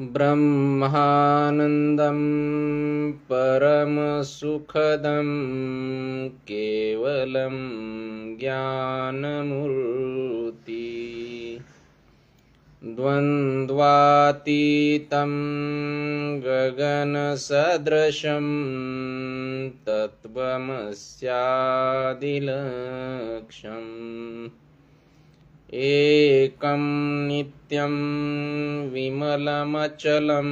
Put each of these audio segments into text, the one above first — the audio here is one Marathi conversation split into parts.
ब्रह्मानन्दं परमसुखदं केवलं ज्ञानमूर्ति। द्वन्द्वातीतं गगनसदृशं तत्त्वमस्यादिलक्ष्यम् एकं नित्यं विमलमचलं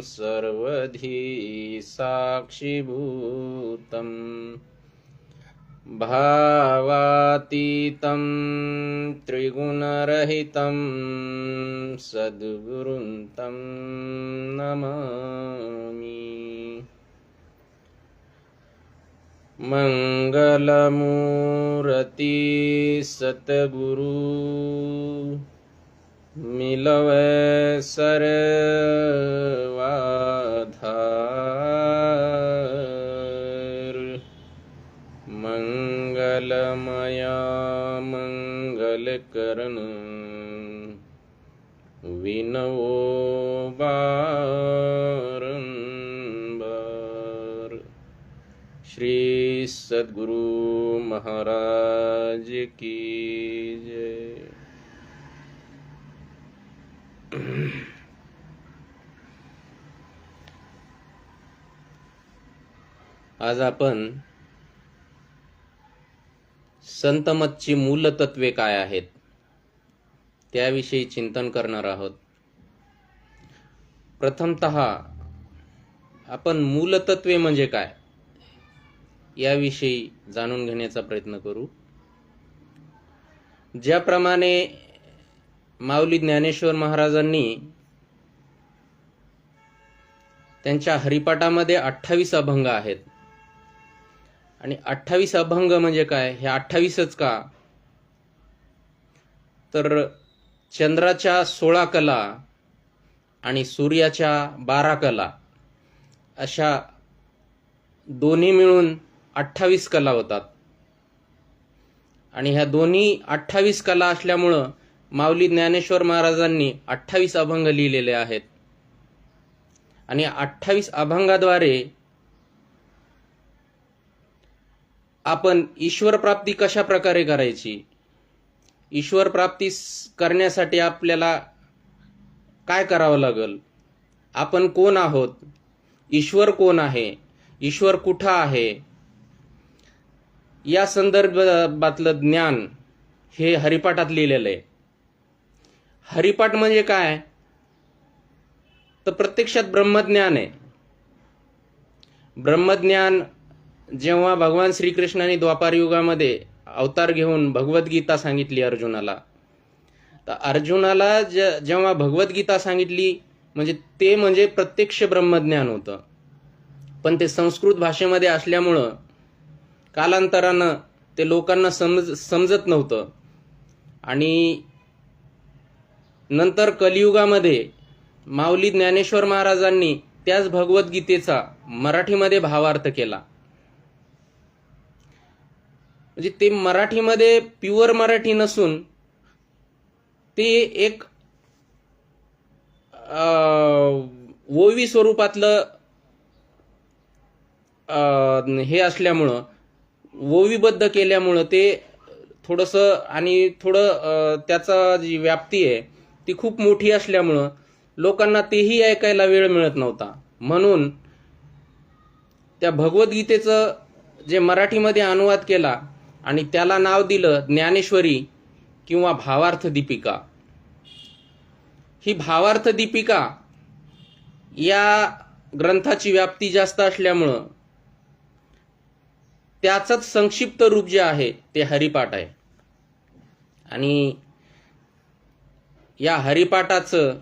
सर्वधी साक्षिभूतम् भावातीतं त्रिगुणरहितं सद्गुरुं तं नमामि मङ्गलमूरति सतगुरु। मिलव सर्वाधार। मङ्गलमया मङ्गलकरण। विनवो बा सद्गुरु महाराज की जय। आज आपण संतमतची मूलतत्वे काय आहेत त्याविषयी चिंतन करणार आहोत. प्रथमत आपण मूलतत्वे म्हणजे काय? याविषयी जाणून घेण्याचा प्रयत्न करू. ज्याप्रमाणे माऊली ज्ञानेश्वर महाराजांनी त्यांच्या हरिपाठामध्ये अठ्ठावीस अभंग आहेत. आणि अठ्ठावीस अभंग म्हणजे काय? हे अठ्ठावीसच का? तर चंद्राच्या सोळा कला आणि सूर्याच्या बारा कला अशा दोन्ही मिळून अठ्ठावीस कला होतात. आणि ह्या दोन्ही अठ्ठावीस कला असल्यामुळं माऊली ज्ञानेश्वर महाराजांनी अठ्ठावीस अभंग लिहिलेले आहेत. आणि अठ्ठावीस अभंगाद्वारे आपण ईश्वर प्राप्ती कशा प्रकारे करायची? ईश्वर प्राप्ती करण्यासाठी आपल्याला काय करावं लागल? आपण कोण आहोत? ईश्वर कोण आहे? ईश्वर कुठं आहे? या संदर्भातलं ज्ञान हे हरिपाठात लिहिलेलं आहे. हरिपाठ म्हणजे काय? तर प्रत्यक्षात ब्रह्मज्ञान आहे. ब्रह्मज्ञान जेव्हा भगवान श्रीकृष्णाने द्वापार युगामध्ये अवतार घेऊन भगवद्गीता सांगितली अर्जुनाला तर अर्जुनाला ज जेव्हा भगवद्गीता सांगितली म्हणजे ते म्हणजे प्रत्यक्ष ब्रह्मज्ञान होतं. पण ते संस्कृत भाषेमध्ये असल्यामुळं कालांतरानं ते लोकांना समज समजत नव्हतं. आणि नंतर कलियुगामध्ये माऊली ज्ञानेश्वर महाराजांनी त्याच भगवद्गीतेचा मराठीमध्ये भावार्थ केला. म्हणजे ते मराठीमध्ये प्युअर मराठी नसून ते एक ओवी स्वरूपातलं हे असल्यामुळं ओवीबद्ध केल्यामुळं ते थोडंसं आणि थोडं त्याचा जी व्याप्ती आहे ती खूप मोठी असल्यामुळं लोकांना तेही ऐकायला वेळ मिळत नव्हता. म्हणून त्या भगवद्गीतेचं जे मराठीमध्ये अनुवाद केला आणि त्याला नाव दिलं ज्ञानेश्वरी किंवा भावार्थ दीपिका. ही भावार्थ दीपिका या ग्रंथाची व्याप्ती जास्त असल्यामुळं त्याचंच संक्षिप्त रूप जे आहे ते हरिपाठ आहे. आणि या हरिपाठाचं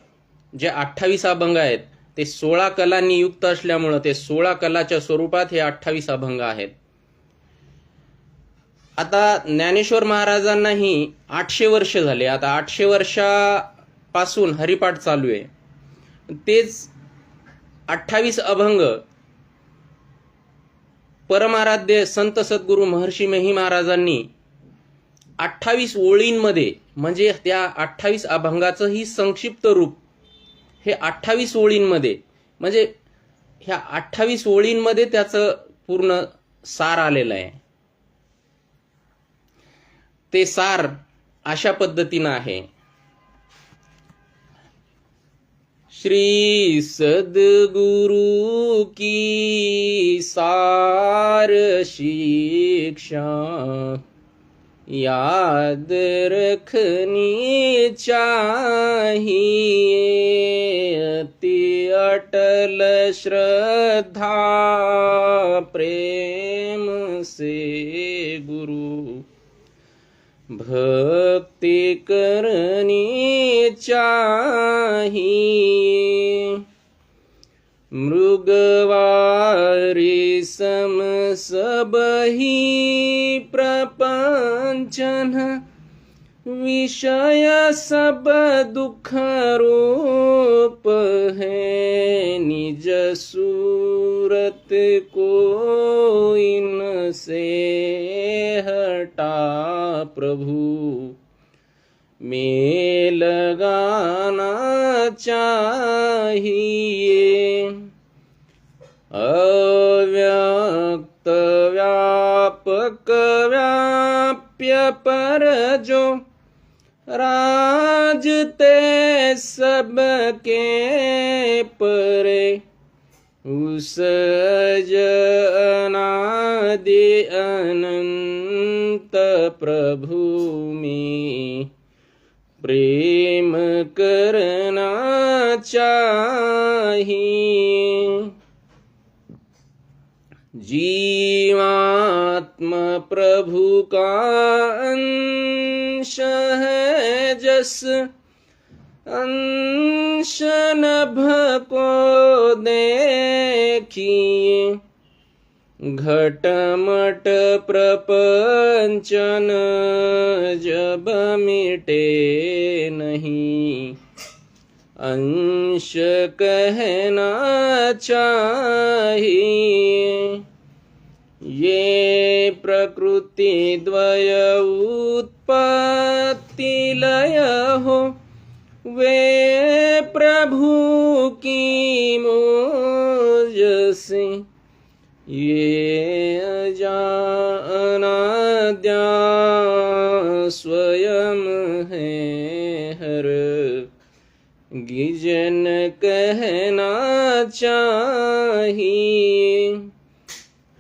जे अठ्ठावीस अभंग आहेत ते सोळा कलांनी युक्त असल्यामुळं ते सोळा कलाच्या स्वरूपात हे अठ्ठावीस अभंग आहेत. आता ज्ञानेश्वर महाराजांनाही आठशे वर्ष झाले. आता आठशे वर्षापासून हरिपाठ चालू आहे. तेच अठ्ठावीस अभंग परमाराध्य संत सद्गुरू महर्षी मेही महाराजांनी अठ्ठावीस ओळींमध्ये म्हणजे त्या अठ्ठावीस अभंगाचं ही संक्षिप्त रूप हे अठ्ठावीस ओळींमध्ये म्हणजे ह्या अठ्ठावीस ओळींमध्ये त्याचं पूर्ण सार आलेलं आहे. ते सार अशा पद्धतीनं आहे. श्री सद्गुरु की सार शिक्षा। याद रखनी चाहिए अति अटल श्रद्धा प्रेम से। भक्ति करनी चाही मृगवारी सम सबही प्रपंचन विषय सब दुख रूप है। निज सूरत को इनसे हटा प्रभु। में लगाना चाहिए। अव्यक्त व्यापक व्याप्य पर जो राजते सबके परे उस अनादि अनंत प्रभु प्रेम करना चाहिए जीवात्म प्रभु का अंश है जस अंश नभ को देखिए घटमट प्रपंचन जब मिटे नहीं अंश कहना चाहिए ये प्रकृति द्वय उत्पत्ति लय हो वे प्रभु की मोज से ये अजानाद्या स्वयं है हर। गिजन कहना चाहिए।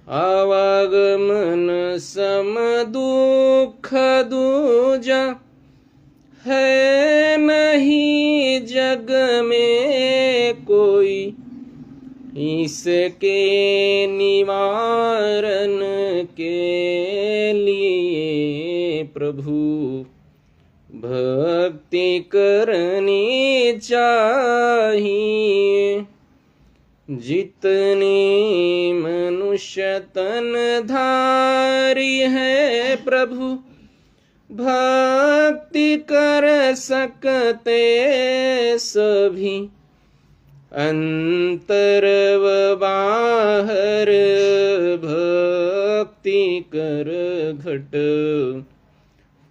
आवागमन सम दुख दूजा, है नहीं जग में कोई। इसके निवारण के लिए प्रभु, भक्ति करनी चाहिए। जितने मनुष्य तन है प्रभु। भक्ति कर सकते सभी। अंतर व बाहर भक्ति कर घट।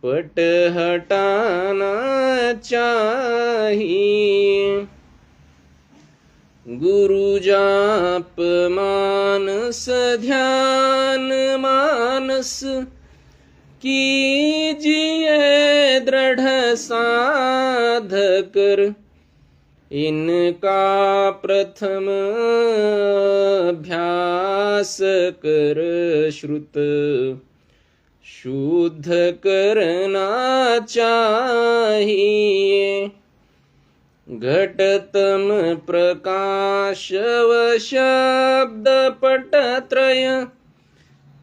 पट हटाना चाहिए गुरु जाप मानस ध्यान मानस कीजिए दृढ़ साधकर। इनका प्रथम अभ्यास कर श्रुत शुद्ध करना चाहिए। घटतम प्रकाश व शब्द पटत्रय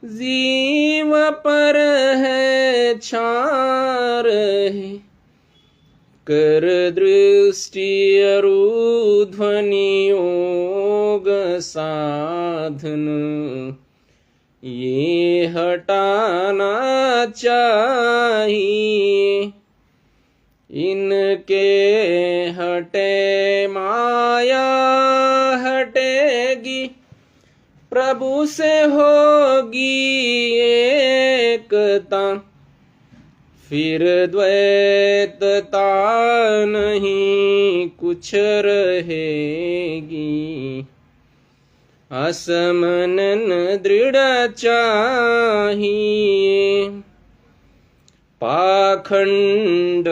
जीव पर है है। कर दृष्टि अरुध्वनि योग साधन। ये हटाना चाहिए। इनके हटे माया हटेगी प्रभु से होगी एकता। फिर द्वैतता नहीं कुछ रहेगी। असमनन दृढ़ चाहिए। पाखंड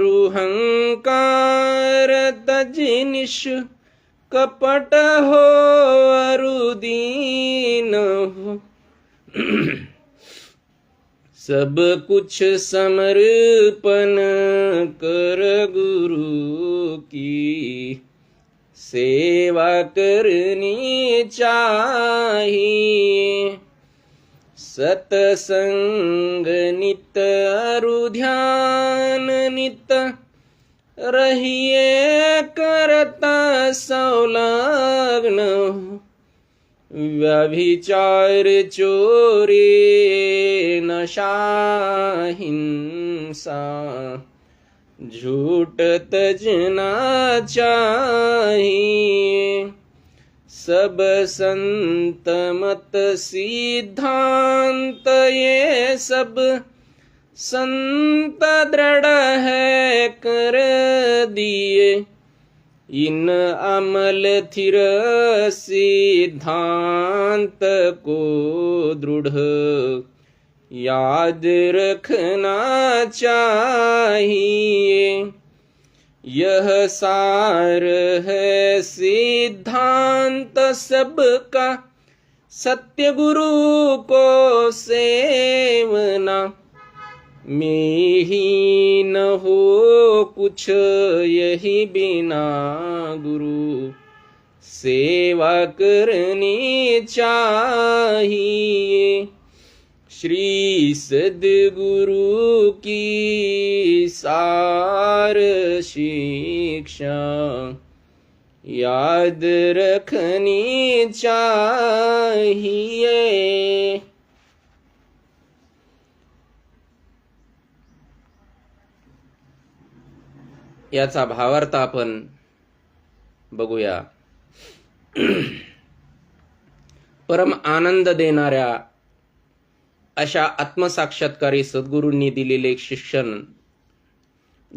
रुहंकार तजिनिश कपट हो अरुदीन। हो सब कुछ समर्पण कर गुरु की सेवा करनी चाहिए। सतसंग नित अरुध्यान नित रहिये करता संलग्न। व्यभिचार चोरी नशा हिंसा झूठ तजना चाहिए सब संत मत सिद्धांत ये सब संत दृढ़ है कर दिए। इन अमल थिर सिद्धांत को दृढ़। याद रखना चाहिए। यह सार है सिद्धांत सबका सत्य गुरु को सेवना। में ही न हो कुछ यही बिना गुरु सेवा करनी चाहिए। श्री सद्गुरु की सार शिक्षा। याद रखनी चाहिए। याचा भावार्थ आपण बघूया. परम आनंद देणाऱ्या अशा आत्मसाक्षात्कारी सद्गुरूंनी दिलेले शिक्षण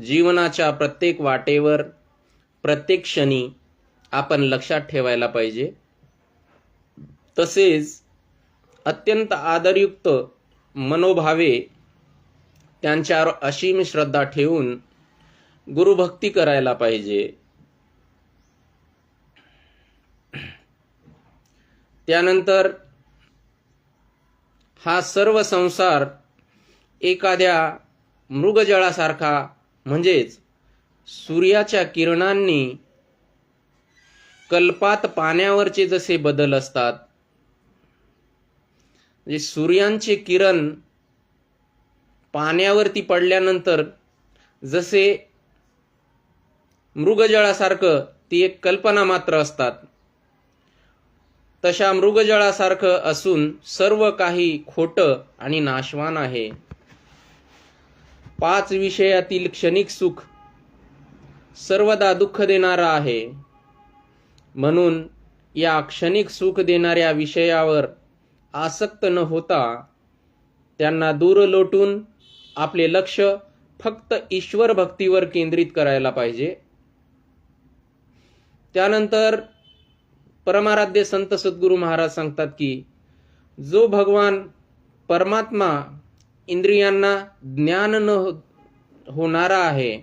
जीवनाच्या प्रत्येक वाटेवर प्रत्येक क्षणी आपण लक्षात ठेवायला पाहिजे. तसेच अत्यंत आदरयुक्त मनोभावे त्यांच्यावर असीम श्रद्धा ठेवून गुरुभक्ती करायला पाहिजे. त्यानंतर हा सर्व संसार एखाद्या मृगजळासारखा म्हणजेच सूर्याच्या किरणांनी कल्पात पाण्यावरचे जसे बदल असतात म्हणजे सूर्यांचे किरण पाण्यावरती पडल्यानंतर जसे मृगजळासारखं ती एक कल्पना मात्र असतात. तशा मृगजळासारखं असून सर्व काही खोटं आणि नाशवान आहे. पाच विषयातील क्षणिक सुख सर्वदा दुःख देणारा आहे. म्हणून या क्षणिक सुख देणाऱ्या विषयावर आसक्त न होता त्यांना दूर लोटून आपले लक्ष फक्त ईश्वर भक्तीवर केंद्रित करायला पाहिजे. त्यानंतर परमाराध्य संत सद्गुरू महाराज सांगतात की जो भगवान परमात्मा इंद्रियांना ज्ञान न हो- होणारा आहे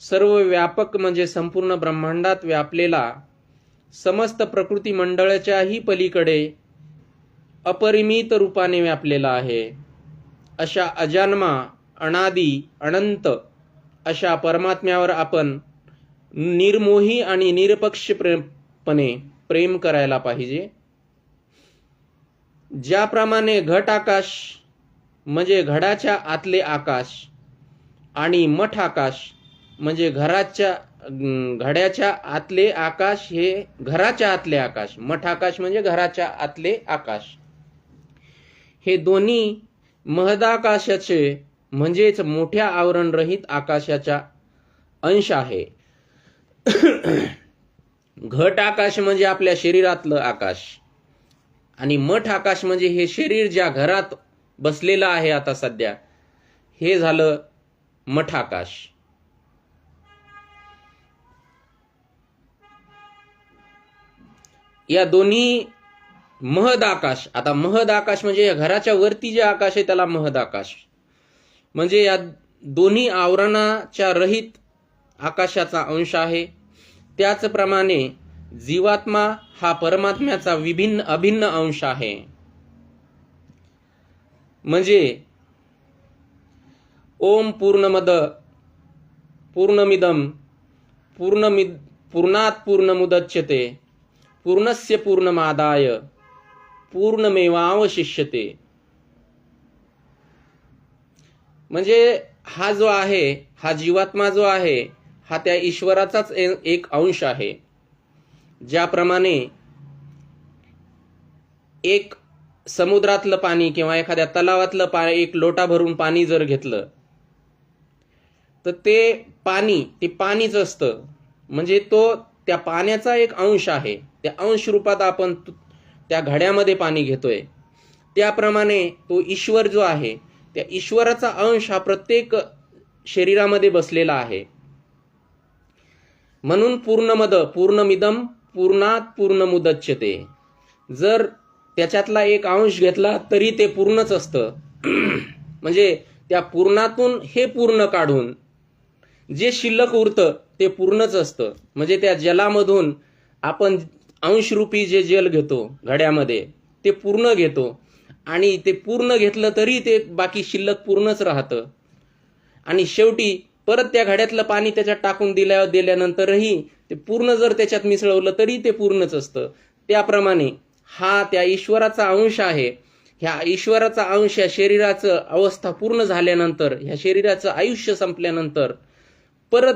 सर्व व्यापक म्हणजे संपूर्ण ब्रह्मांडात व्यापलेला समस्त प्रकृती मंडळाच्याही पलीकडे अपरिमित रूपाने व्यापलेला आहे. अशा अजान्मा अनादी अनंत अशा परमात्म्यावर आपण निर्मोही आणि निरपक्षपणे प्रेम करायला पाहिजे. ज्याप्रमाणे घट आकाश म्हणजे घडाच्या आतले आकाश आणि मठ आकाश म्हणजे घराच्या घड्याच्या आतले आकाश हे घराच्या आतले आकाश मठ आकाश म्हणजे घराच्या आतले आकाश. हे दोन्ही महदाकाशाचे म्हणजेच मोठ्या आवरणरहित आकाशाचा अंश आहे. घट आकाश म्हणजे आपल्या शरीरातलं आकाश. आणि मठ आकाश म्हणजे हे शरीर ज्या घरात बसलेलं आहे आता सध्या हे झालं मठाकाश या दोन्ही महद आकाश आता महद आकाश म्हणजे या घराच्या वरती जे आकाश आहे त्याला महद आकाश. म्हणजे या दोन्ही आवरणाच्या रहित आकाशाचा अंश आहे. त्याचप्रमाणे जीवात्मा हा परमात्म्याचा विभिन्न अभिन्न अंश आहे. म्हणजे ओम पूर्णमद पूर्णमिदम पूर्णमिद पूर्णात पूर्णमुदच्यते पूर्णस्य पूर्णमादाय पूर्णमेवावशिष्यते. म्हणजे हा जो आहे हा जीवात्मा जो आहे हा त्या ईश्वराचाच एक अंश आहे. ज्याप्रमाणे एक समुद्रातलं पाणी किंवा एखाद्या तलावातलं पा एक लोटा भरून पाणी जर घेतलं तर ते पाणी ते पाणीच असतं. म्हणजे तो त्या पाण्याचा एक अंश आहे. त्या अंश रूपात आपण त्या घड्यामध्ये पाणी घेतोय. त्याप्रमाणे तो ईश्वर जो आहे त्या ईश्वराचा अंश हा प्रत्येक शरीरामध्ये बसलेला आहे. म्हणून पूर्णमद पूर्णमिदम पूर्णात पूर्ण मुदच्छते जर त्याच्यातला एक अंश घेतला तरी ते पूर्णच असतं. म्हणजे त्या पूर्णातून हे पूर्ण काढून जे शिल्लक उरतं ते पूर्णच असतं. म्हणजे त्या जलामधून आपण अंशरूपी जे जल घेतो घड्यामध्ये ते पूर्ण घेतो. आणि ते पूर्ण घेतलं तरी ते बाकी शिल्लक पूर्णच राहतं. आणि शेवटी परत त्या घड्यातलं पाणी त्याच्यात टाकून दिल्या दिल्यानंतरही ते पूर्ण जर त्याच्यात मिसळवलं तरी ते पूर्णच असतं. त्याप्रमाणे हा त्या ईश्वराचा अंश आहे. ह्या ईश्वराचा अंश या शरीराचं अवस्था पूर्ण झाल्यानंतर ह्या शरीराचं आयुष्य संपल्यानंतर परत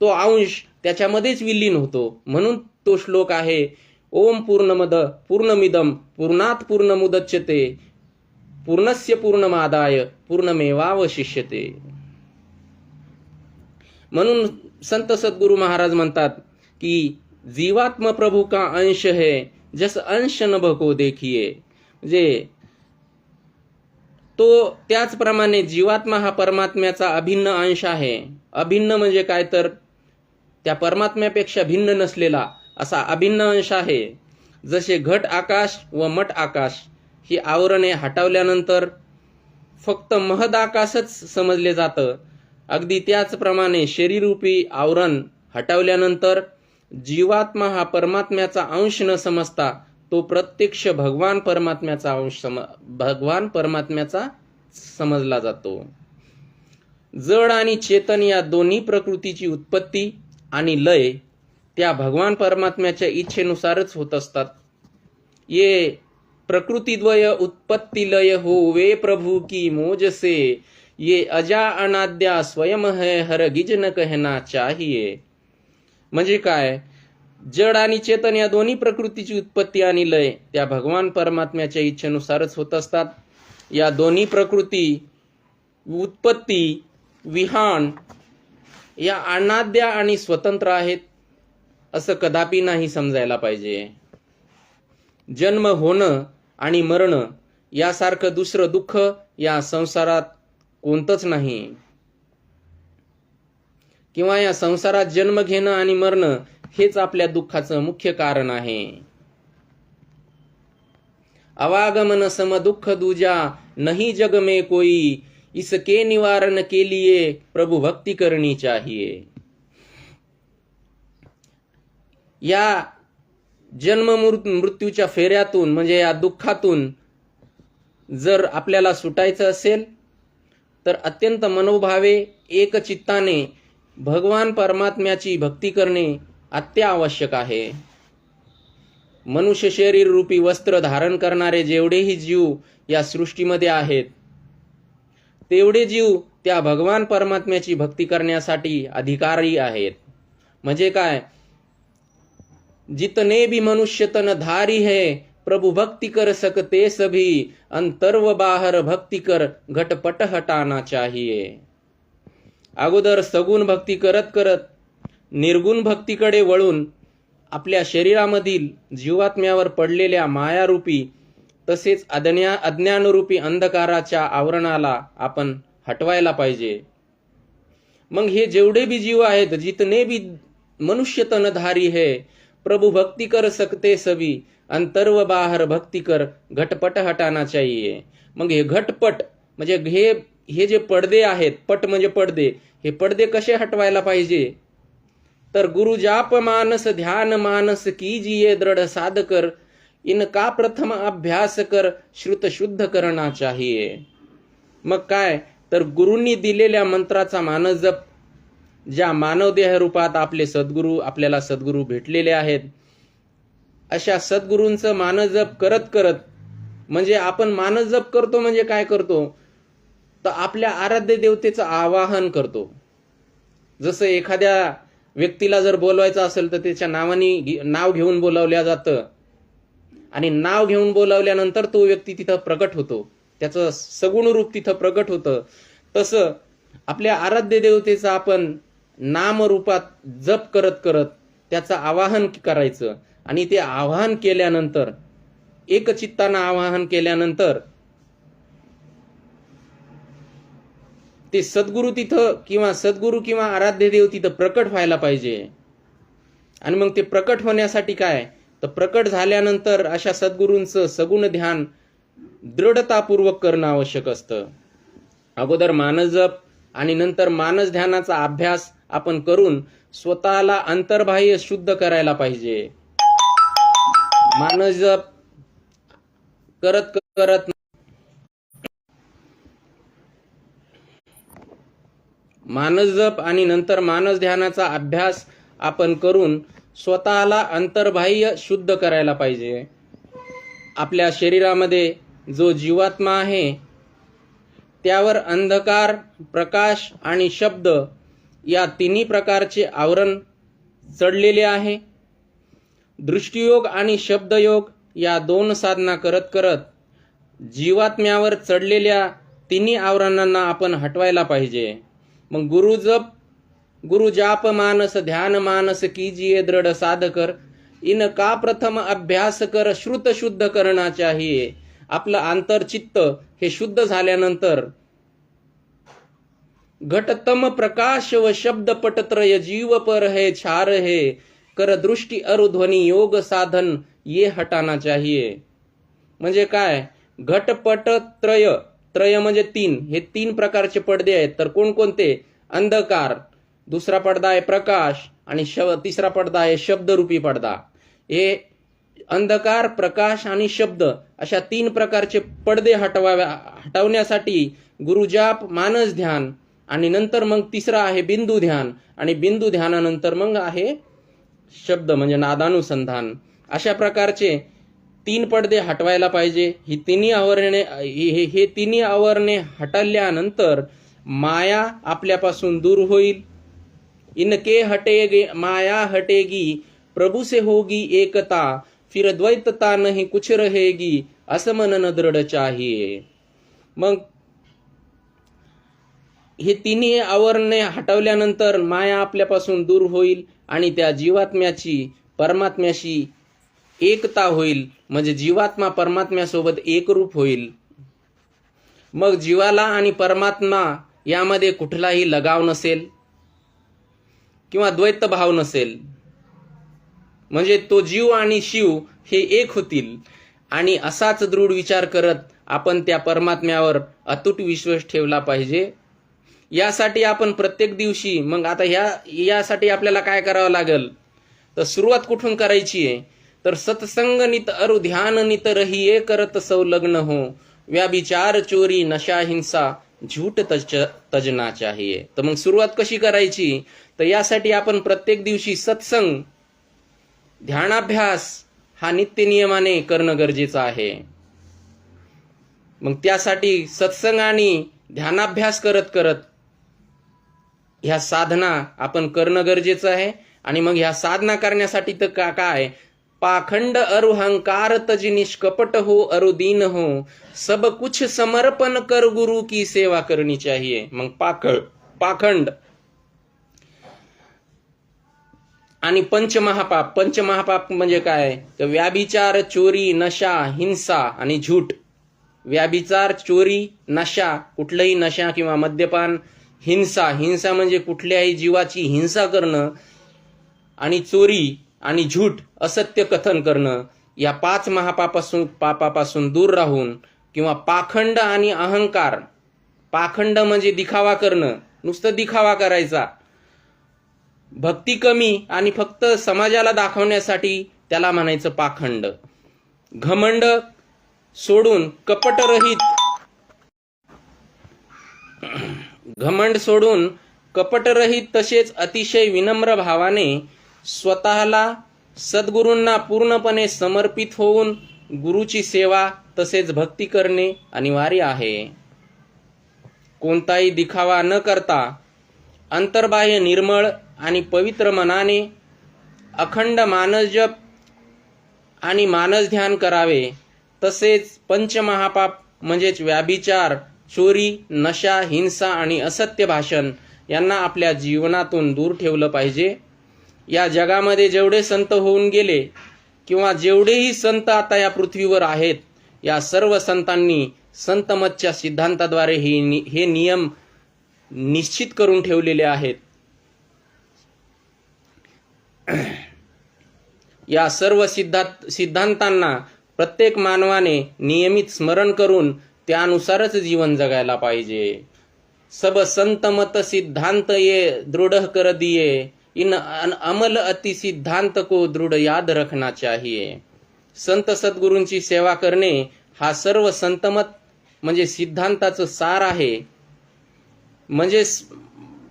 तो अंश त्याच्यामध्येच विलीन होतो. म्हणून तो श्लोक आहे ओम पूर्णमद पूर्णमिदम पूर्णात पूर्ण मुदच्यते पूर्णस्य पूर्णमादाय पूर्णमेवावशिष्यते. म्हणून संत सद्गुरु महाराज म्हणतात की जीवात्म प्रभु का अंश है जस अंश नभ को देखिये म्हणजे तो त्याचप्रमाणे जीवात्मा हा परमात्म्याचा अभिन्न अंश आहे. अभिन्न म्हणजे काय तर त्या परमात्म्यापेक्षा भिन्न नसलेला असा अभिन्न अंश आहे. जसे घट आकाश व मठ आकाश ही आवरणे हटवल्यानंतर फक्त महद आकाशच समजले जातं. अगदी त्याचप्रमाणे शरीरूपी आवरण हटवल्यानंतर जीवात्मा हा परमात्म्याचा अंश न समजता तो प्रत्यक्ष भगवान परमात्म्याचा अंश सम भगवान परमात्म्याचा समजला जातो. जड आणि चेतन या दोन्ही प्रकृतीची उत्पत्ती आणि लय त्या भगवान परमात्म्याच्या इच्छेनुसारच होत असतात. ये प्रकृतिद्वय उत्पत्ती लय हो वे प्रभू की मोज से ये अजा अनाद्या स्वयं है हर गिजन कहना चाहिए। म्हणजे काय? जड आणि चेतन या दोन्ही प्रकृतीची उत्पत्ती आणि लय त्या भगवान परमात्म्याच्या इच्छेनुसारच होत असतात. या दोन्ही प्रकृती उत्पत्ती विहान या अनाद्या आणि स्वतंत्र आहेत असं कदापि नाही समजायला पाहिजे. जन्म होणं आणि मरण यासारखं दुसरं दुःख या संसारात कोणतंच नाही. किंवा या संसारात जन्म घेणं आणि मरणं हेच आपल्या दुःखाचं मुख्य कारण आहे. अवागमन सम दुःख दुजा नहीं जग में कोई इसके निवारण के लिए प्रभु भक्ती करणी चाहिए. या जन्म मृ- मृत्यूच्या फेऱ्यातून म्हणजे या दुःखातून जर आपल्याला सुटायचं असेल तर अत्यंत मनोभावे एक चित्ताने भगवान परमात्म्याची भक्ती करणे अत्यावश्यक आहे. मनुष्य शरीर रूपी वस्त्र धारण करणारे जेवढेही जीव या सृष्टीमध्ये आहेत तेवढे जीव त्या भगवान परमात्म्याची भक्ती करण्यासाठी अधिकारी आहेत. म्हणजे काय? जितने भी मनुष्य तन धारी है प्रभु भक्ति कर सकते सभी अंतर्व बाहर भक्ति कर घटपट हटाना चाहिए। अगोदर सगुण भक्ती करत करत निर्गुण भक्तीकडे वळून आपल्या शरीरामधील जीवात्म्यावर पडलेल्या मायारूपी तसेच अज्ञा अज्ञानरूपी अंधकाराच्या आवरणाला आपण हटवायला पाहिजे. मग हे जेवढे बी जीव आहेत जितने बी मनुष्य तनधारी है प्रभु भक्ति कर सकते सभी अंतर्व बाहर भक्ती कर घटपट हटाना चाहिए। मग हे घटपट म्हणजे हे हे जे पडदे आहेत पट म्हणजे पडदे हे पडदे कसे हटवायला पाहिजे? तर गुरु जाप मानस ध्यान मानस कीजिए दृढ साध कर इनका प्रथम अभ्यास कर श्रुत शुद्ध करणा चाहिए। मग काय? तर गुरुंनी दिलेल्या मंत्राचा मानस जप ज्या मानवदेह रूपात आपले सद्गुरू आपल्याला सद्गुरू भेटलेले आहेत अशा सद्गुरूंचं मानजप करत करत म्हणजे आपण मानजप करतो म्हणजे काय करतो? तर आपल्या आराध्य देवतेचं आवाहन करतो. जसं एखाद्या व्यक्तीला जर बोलवायचं असेल तर त्याच्या नावाने घे- नाव घेऊन बोलावल्या जातं. आणि नाव घेऊन बोलावल्यानंतर तो व्यक्ती तिथं प्रकट होतो. त्याचं सगुण रूप तिथं प्रकट होतं. तसं आपल्या आराध्य देवतेचं आपण नाम रूपात जप करत करत त्याचं आवाहन करायचं. आणि ते आवाहन केल्यानंतर एकचित्तानं आवाहन केल्यानंतर ते सद्गुरू तिथं किंवा सद्गुरू किंवा आराध्य देव तिथं प्रकट व्हायला पाहिजे. आणि मग ते प्रकट होण्यासाठी काय? तर प्रकट झाल्यानंतर अशा सद्गुरूंचं सगुण ध्यान दृढतापूर्वक करणं आवश्यक असतं. अगोदर मानस जप आणि नंतर मानस ध्यानाचा अभ्यास आपण करून स्वतःला अंतर्बाह्य शुद्ध करायला पाहिजे. मानस जप करत करत मानस जप आणि नंतर मानस ध्यानाचा अभ्यास आपण करून स्वतःला अंतर्बाह्य शुद्ध करायला पाहिजे. आपल्या शरीरामध्ये जो जीवात्मा आहे त्यावर अंधकार प्रकाश आणि शब्द या तिन्ही प्रकारचे आवरण चढलेले आहे. दृष्टियोग आणि शब्दयोग या दोन साधना करत करत जीवात्म्यावर चढलेल्या तिन्ही आवरणांना आपण हटवायला पाहिजे. मग गुरु जप गुरु जाप मानस ध्यान मानस कीजिए दृढ साध कर इनका प्रथम अभ्यास कर श्रुत शुद्ध करना आपलं आंतरचित्त हे शुद्ध झाल्यानंतर घटतम प्रकाश व शब्द पटत्रय जीव पर है छार है। कर दृष्टी अरुध्वनी योग साधन ये हटाना चाहिए। म्हणजे काय? घटपट त्रय त्रय म्हणजे तीन. हे तीन प्रकारचे पडदे आहेत. तर कोणकोणते? अंधकार दुसरा पडदा आहे प्रकाश आणि शव तिसरा पडदा आहे शब्दरूपी पडदा. हे अंधकार प्रकाश आणि शब्द अशा तीन प्रकारचे पडदे हटवाव्या हटवण्यासाठी गुरुजाप मानस ध्यान आणि नंतर मग तिसरा आहे बिंदू ध्यान. आणि बिंदू ध्यानानंतर मग आहे शब्द म्हणजे नादानुसंधान. अशा प्रकारचे तीन पडदे हटवायला पाहिजे. ही तिन्ही आवरणे हे हे तिन्ही आवरणे हटल्यानंतर माया आपल्यापासून दूर होईल. इनके हटेगे माया हटेगी प्रभु से होगी एकता फिर द्वैतता नाही कुछ रहेगी असमनन दृढ चाहिए. मग हे तिन्ही आवरणे हटवल्यानंतर माया आपल्यापासून दूर होईल आणि त्या जीवात्म्याची परमात्म्याशी एकता होईल. म्हणजे जीवात्मा परमात्म्यासोबत एकरूप होईल. मग जीवाला आणि परमात्मा यामध्ये कुठलाही लगाव नसेल किंवा द्वैत भाव नसेल. म्हणजे तो जीव आणि शिव हे एक होतील. आणि असाच दृढ विचार करत आपण त्या परमात्म्यावर अतूट विश्वास ठेवला पाहिजे. यासाठी आपण प्रत्येक दिवशी मग आता ह्या यासाठी आपल्याला काय करावं लागेल? तर सुरुवात कुठून करायची आहे? तर सत्संग नित अरु ध्यान नित रहिये करत संलग्न हो. व्याभिचार चोरी नशा हिंसा झूट तज तजना चाहिए. तर मग सुरुवात कशी करायची? तर यासाठी आपण प्रत्येक दिवशी सत्संग ध्यानाभ्यास हा नित्य नियमाने करणं गरजेचं आहे. मग त्यासाठी सत्संग आणि ध्यानाभ्यास करत करत ह्या साधना आपण करणं गरजेचं आहे. आणि मग ह्या साधना करण्यासाठी तर का काय? पाखंड अरुहंकार तज निष्कपट हो अरुदीन हो. सब कुछ समर्पण कर गुरु की सेवा करणी चाहिए. मग पाखळ पाखंड. आणि पंचमहापाप पंचमहापाप म्हणजे काय? तर व्याभिचार चोरी नशा हिंसा आणि झूट व्याभिचार चोरी नशा कुठलंही नशा किंवा मद्यपान हिंसा. हिंसा म्हणजे कुठल्याही जीवाची हिंसा करणं आणि चोरी आणि झूट असत्य कथन करणं. या पाच महापापासून पापापासून दूर राहून किंवा पाखंड आणि अहंकार. पाखंड म्हणजे दिखावा करणं. नुसतं दिखावा करायचा. भक्ती कमी आणि फक्त समाजाला दाखवण्यासाठी त्याला म्हणायचं पाखंड. घमंड सोडून कपटरहित घमंड सोडून कपटरहित तसेच अतिशय विनम्र भावाने स्वतःला सद्गुरूंना पूर्णपणे समर्पित होऊन गुरुची सेवा तसेच भक्ती करणे अनिवार्य आहे. कोणताही दिखावा न करता अंतर्बाह्य निर्मळ आणि पवित्र मनाने अखंड मानसजप आणि मानस ध्यान करावे. तसेच पंचमहापाप म्हणजेच व्याभिचार चोरी नशा हिंसा आणि असत्य भाषण यांना आपल्या जीवनातून दूर ठेवलं पाहिजे. या जगामध्ये जेवढे संत होऊन गेले किंवा जेवढेही संत आता या पृथ्वीवर आहेत या सर्व संतांनी संतमतच्या सिद्धांताद्वारे ही नि- हे नियम निश्चित करून ठेवलेले आहेत. या सर्व सिद्धांत सिद्धांतांना प्रत्येक मानवाने नियमित स्मरण करून त्यानुसारच जीवन जगायला पाहिजे. सब संत मत सिद्धांत ये दृढ़ कर दिए इन अन- अमल अति सिद्धांत को दृढ याद रखना चाहिए. संत सद्गुरूंची सेवा करणे हा सर्व संतमत म्हणजे सिद्धांताचं सार आहे. म्हणजे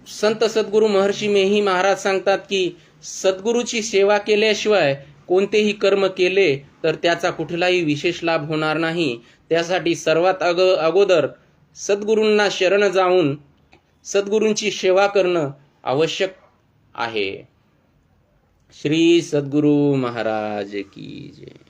संत सद्गुरू महर्षी मेही महाराज सांगतात की सद्गुरूची सेवा केल्याशिवाय कोणतेही कर्म केले तर त्याचा कुठलाही विशेष लाभ होणार नाही. त्यासाठी सर्वात अग अगोदर सद्गुरूंना शरण जाऊन सद्गुरूंची सेवा करणं आवश्यक आहे. श्री सद्गुरू महाराज की जय.